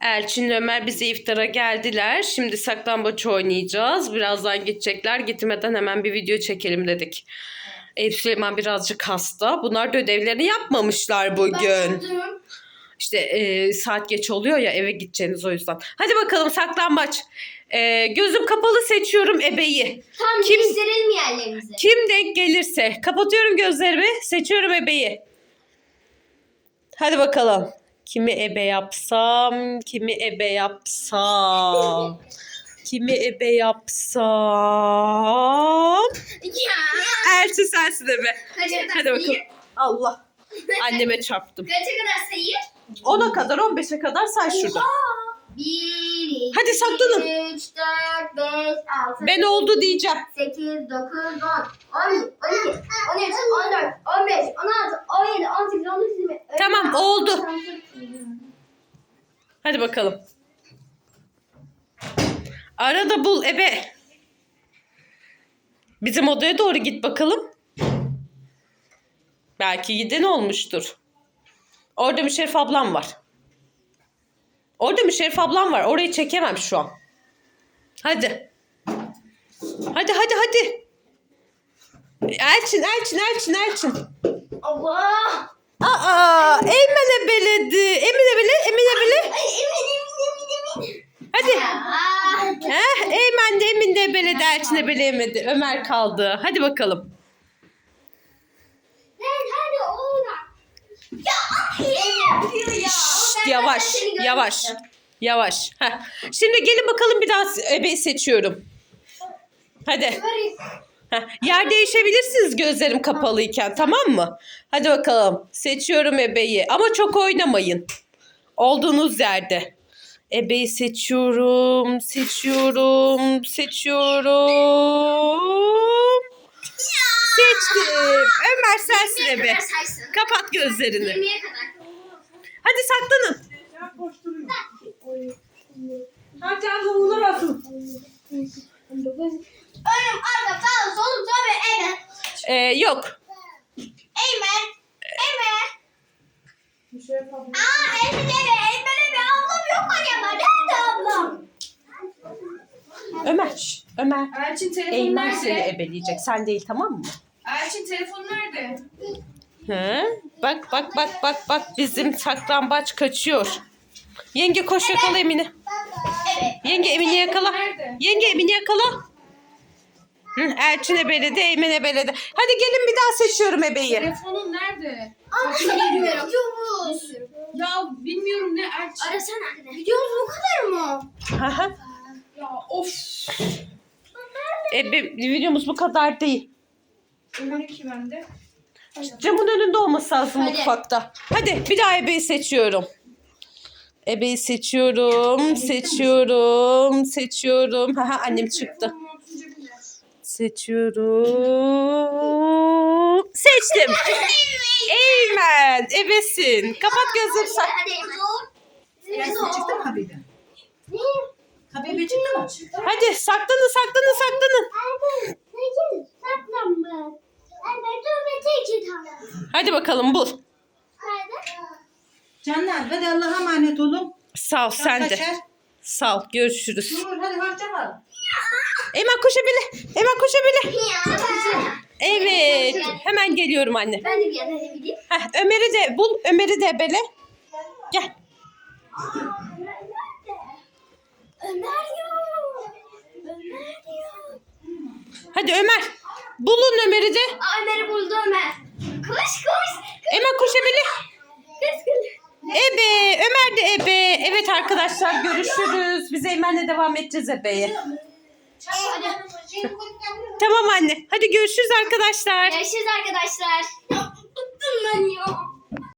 Elçin Ömer bize iftara geldiler. Şimdi saklambaç oynayacağız. Birazdan gidecekler. Gitmeden hemen bir video çekelim dedik. Eyüp Süleyman birazcık hasta. Bunlar da ödevlerini yapmamışlar bugün. İşte e, saat geç oluyor ya eve gideceğiniz o yüzden. Hadi bakalım saklambaç. E, gözüm kapalı seçiyorum ebeyi. Tam Kim- değiştirelim yerlerimizi. Kim denk gelirse. Kapatıyorum gözlerimi. Seçiyorum ebeyi. Hadi bakalım. Kimi ebe yapsam, kimi ebe yapsam. Kimi ebe yapsam. Ya. Elçi sensin ebe. Kadar Hadi bakalım. Allah. Anneme çarptım. Kaça kadar sayayım? 10'a kadar 15'e kadar say şurada. Bir, Hadi saklanın. üç, dört, beş, altı, Ben oldu diyeceğim. sekiz, dokuz, on, on, on iki, on üç, on dört, on beş, on altı, on Hadi bakalım. Arada bul ebe. Bizim odaya doğru git bakalım. Belki giden olmuştur. Orada Müşerif ablam var. Orada Müşerif ablam var. Orayı çekemem şu an. Hadi. Hadi hadi hadi. Elçin, Elçin, Elçin, Elçin. Allah! Aa, Eymen ebeledi. Emin ebele, Emin ebele. Ay, emin, emin, emin, emin. Hadi. Heh, Eymen de Emin de ebeledi, Elçin ebeleyemedi. Ömer kaldı. Hadi bakalım. Lan hadi orada. Ya yapıyor ya. Şşt, Ben yavaş, seni yavaş. görmüştüm. Yavaş. Heh. Şimdi gelin bakalım bir daha ebeyi seçiyorum. Hadi. Heh, Yer değişebilirsiniz gözlerim kapalıyken tamam mı? Hadi bakalım. Seçiyorum ebeyi ama çok oynamayın. Olduğunuz yerde. Ebeyi seçiyorum, seçiyorum, seçiyorum. Seçtim. Ömer sensin ebe. Kapat gözlerini. Hadi saklanın. Hadi abla uğramasın. Ee, yok. Eymen. Eymen. Aa Eymen eve. Eymen eve. Ablam yok acaba. Nerede ablam? Ömer. şş, Ömer. Elçin telefonu Eymen seni nerede? ebeleyecek. Sen değil tamam mı? Elçin telefonu nerede? He? Bak bak bak bak bak bizim saklambaç kaçıyor. Yenge koş yakala Emine. Evet. Yenge Emine yakala. Nerede? Yenge Emine yakala. Hı, Elçin ebeledi, Eymen ebeledi. Hadi gelin bir daha seçiyorum ebeyi. Telefonun nerede? Bilmiyorum. Ya bilmiyorum ne Elçin. Arasana anne. Videomuz bu kadar mı? Hı. Ya of. Ebe, videomuz bu kadar değil. Ömer ki bende. Camın önünde olması lazım Hadi. mutfakta. Hadi bir daha ebeyi seçiyorum. Ebeyi seçiyorum, seçiyorum, seçiyorum. Haha annem çıktı. Seçiyorum. Seçtim. Eymen, ebesin. Kapat gözünü. Zor. Çıktı mı Habibe? Habibe çıktı mı? Hadi saklanın, saklanın, saklanın. Hadi bakalım bul. Canlar hadi Allah'a emanet olun. Sağ ol sen de. Kaçar. Sağ ol. Görüşürüz. Dur hadi hoşça kal. Eymen koşabile. Eymen koşabile. Ya. Evet. Hemen geliyorum anne. Ben de bir yana gideyim. Heh, Ömer'i de bul. Ömer'i de ebele. Gel. Ömer yok. Ömer yok. Hadi Ömer. Bulun Ömer'i de. Aa, Ömer'i buldu Ömer. Koş koş. Hemen koşabile. Kız kız. Ebe. Ömer de ebe. Evet arkadaşlar görüşürüz. Biz Eymen'le devam edeceğiz ebeye. Tamam anne. Hadi görüşürüz arkadaşlar. Görüşürüz arkadaşlar. Bıktım ben ya.